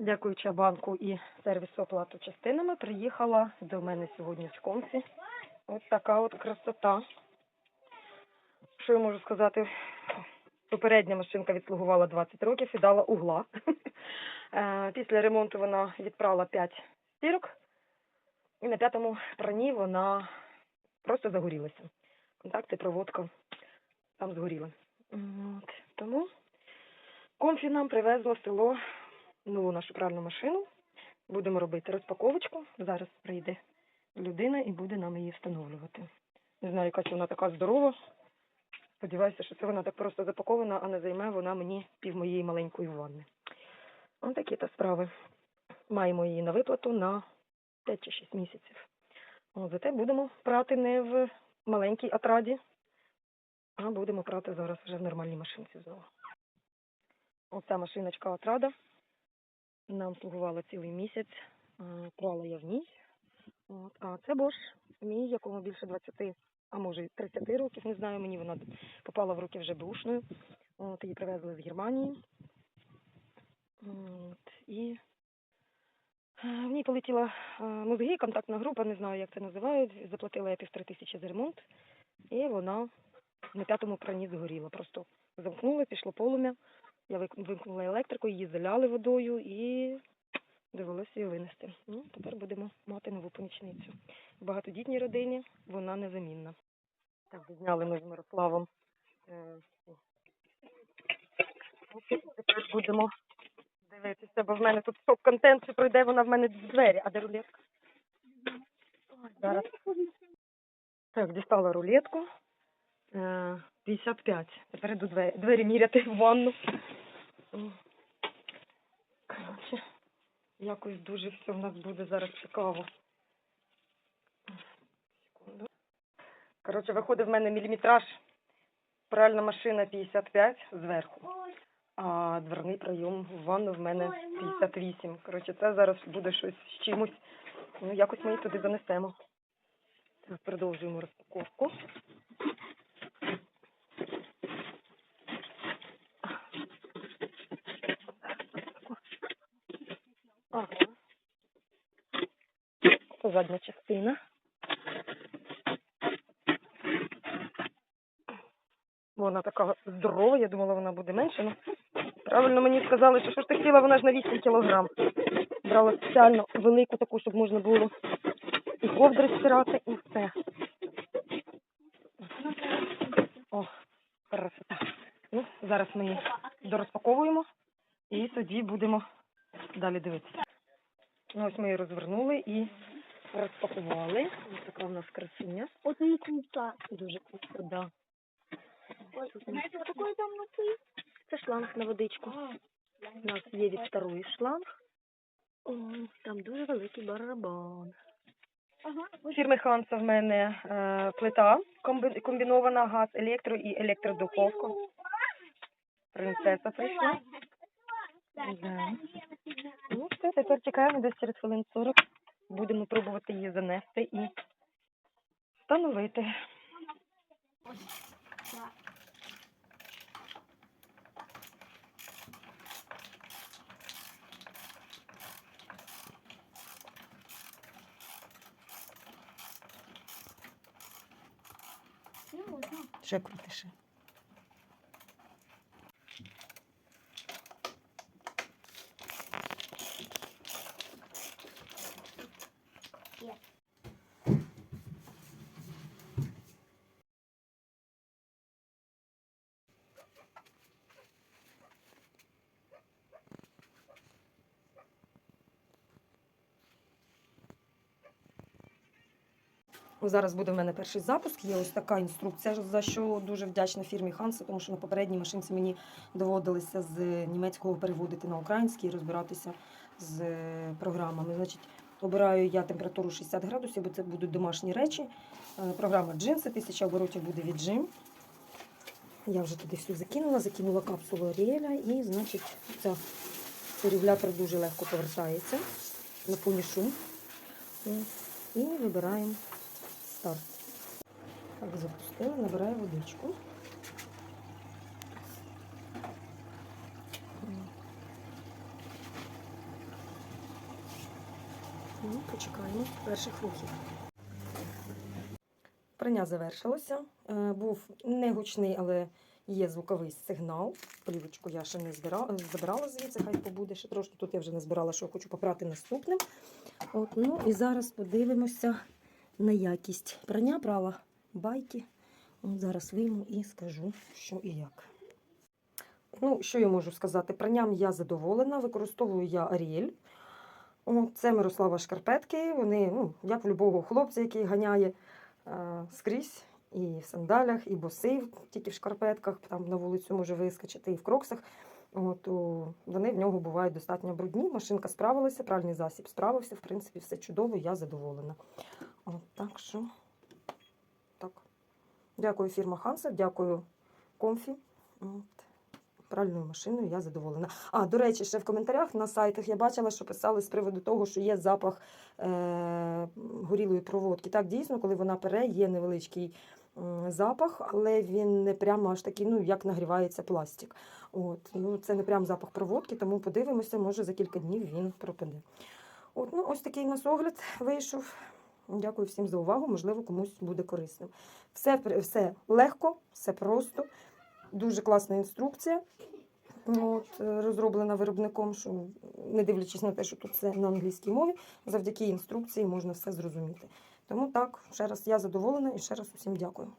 Дякуючи банку і сервісу оплату частинами, приїхала до мене сьогодні з Комсі. Ось така от красота. Що я можу сказати? Попередня машинка відслугувала 20 років і дала угла. Е, Після ремонту вона відправила 5 стірок, і на п'ятому прані вона просто загорілася. Контакти, проводка там згоріли. От. Тому Комфі нам привезло село нову нашу пральну машину. Будемо робити розпаковочку. Зараз прийде людина і буде нам її встановлювати. Не знаю, якась вона така здорова. Сподіваюся, що це вона так просто запакована, а не займе вона мені пів моєї маленької ванни. Ось такі то справи. Маємо її на виплату на 5 чи 6 місяців. Зате будемо прати не в маленькій атраді, а будемо прати зараз вже в нормальній машинці знову. Оця машиночка отрада нам слугувала цілий місяць. Е, Прала я в ній. От. А це Bosch, мій, якому більше 20, а може й 30 років, не знаю, мені вона попала в руки вже бушною. От, її привезли з Германії. От, і е, в ній полетіла е, мозги, контактна група, не знаю, як це називають. Заплатила я півтори тисячі за ремонт, і вона на п'ятому крані згоріла. Просто замкнула, пішло полум'я. Я вимкнула електрику, її заляли водою і довелося її винести. Ну, тепер будемо мати нову помічницю. В багатодітній родині вона незамінна. Так, зняли ми з Мирославом. е, Тепер будемо дивитися, бо в мене тут стоп-контент, чи пройде вона в мене в двері, а де рулетка? Зараз. Так, дістала рулетку. Е, 55. Тепер йду двері, двері міряти в ванну. Коротше, якось дуже все в нас буде зараз цікаво. Секунду. Коротше, виходить в мене міліметраж. Пральна машина 55 зверху. А дверний прийом в ванну в мене 58. Коротше, це зараз буде щось з чимось. Ну, якось ми їх туди занесемо. Продовжуємо розпаковку. Ага. Це задня частина. Вона така здорова, я думала, вона буде менше. Ну, правильно мені сказали, що що ж ти хотіла, вона ж на 8 кілограм. Брала спеціально велику таку, щоб можна було і ковдри стирати, і все. О, красота. Ну, зараз ми її дорозпаковуємо і тоді будемо далі дивитися. Ну, ось ми її розвернули і розпакували. Ось така в нас красуня. Очень круто. Дуже круто, да. Знаете, какой там внутри? Це шланг на водичку. У нас є від старої шланг. О, там дуже великий барабан. Ага. Фірми Ханса в мене е, плита комби- комбінована газ, електро і електродуховка. Принцеса прийшла. Да. Ну все, тепер чекаємо десь через хвилин 40. Будемо пробувати її занести і встановити. Ще крутіше. Зараз буде в мене перший запуск. Є ось така інструкція, за що дуже вдячна фірмі Ханса, тому що на попередній машинці мені доводилося з німецького переводити на український і розбиратися з е, програмами. Значить, обираю я температуру 60 градусів, бо це будуть домашні речі. Е, Програма джинси, 1000 оборотів буде віджим. Я вже туди всю закинула, закинула капсулу Аріеля і, значить, ця, регулятор дуже легко повертається на фоні шум. І вибираємо старт. Так, запустила, набираю водичку. Ну, почекаємо перших рухів. Прання завершилося. Е, Був не гучний, але є звуковий сигнал. Плівочку я ще не збирала, забирала звідси, хай побуде ще трошки. Тут я вже не збирала, що хочу попрати наступним. От, ну і зараз подивимося на якість. Прання брала байки. Зараз вийму і скажу, що і як. Ну, що я можу сказати? Пранням я задоволена, використовую я Аріель. Це Мирослава шкарпетки. Вони, ну, як в любого хлопця, який ганяє е, скрізь, і в сандалях, і босий, тільки в шкарпетках, там на вулицю може вискочити, і в кроксах. От, о, вони в нього бувають достатньо брудні. Машинка справилася, пральний засіб справився. В принципі, все чудово, я задоволена. Так що, так. Дякую, фірма Ханса, дякую Комфі. Пральною машиною я задоволена. А, до речі, ще в коментарях на сайтах я бачила, що писали з приводу того, що є запах е- горілої проводки. Так, дійсно, коли вона пере, є невеличкий запах, але він не прямо аж такий, ну, як нагрівається пластик. От, ну, це не прям запах проводки, тому подивимося, може за кілька днів він пропаде. От, ну, ось такий у нас огляд вийшов. Дякую всім за увагу, можливо, комусь буде корисним. Все, все легко, все просто, дуже класна інструкція. От, е, розроблена виробником, що не дивлячись на те, що тут все на англійській мові, завдяки інструкції можна все зрозуміти. Тому так, ще раз я задоволена і ще раз усім дякую.